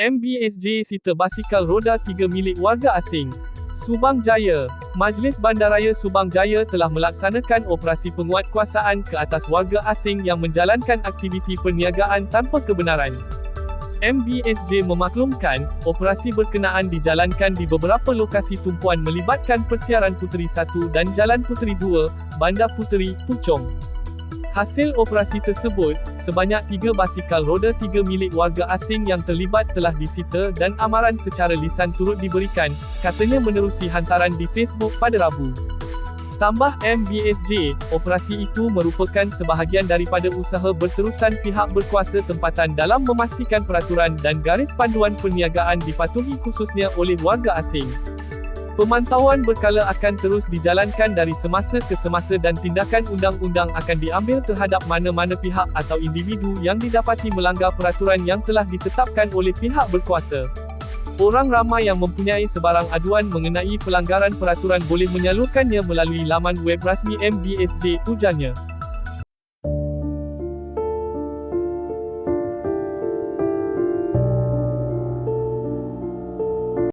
MBSJ sita basikal roda 3 milik warga asing. Subang Jaya, Majlis Bandaraya Subang Jaya telah melaksanakan operasi penguatkuasaan ke atas warga asing yang menjalankan aktiviti perniagaan tanpa kebenaran. MBSJ memaklumkan, operasi berkenaan dijalankan di beberapa lokasi tumpuan melibatkan Persiaran Puteri 1 dan Jalan Puteri 2, Bandar Puteri, Puchong. Hasil operasi tersebut, sebanyak tiga basikal roda tiga milik warga asing yang terlibat telah disita dan amaran secara lisan turut diberikan, katanya menerusi hantaran di Facebook pada Rabu. Tambah MBSJ, operasi itu merupakan sebahagian daripada usaha berterusan pihak berkuasa tempatan dalam memastikan peraturan dan garis panduan perniagaan dipatuhi khususnya oleh warga asing. Pemantauan berkala akan terus dijalankan dari semasa ke semasa dan tindakan undang-undang akan diambil terhadap mana-mana pihak atau individu yang didapati melanggar peraturan yang telah ditetapkan oleh pihak berkuasa. Orang ramai yang mempunyai sebarang aduan mengenai pelanggaran peraturan boleh menyalurkannya melalui laman web rasmi MBSJ, ujarnya.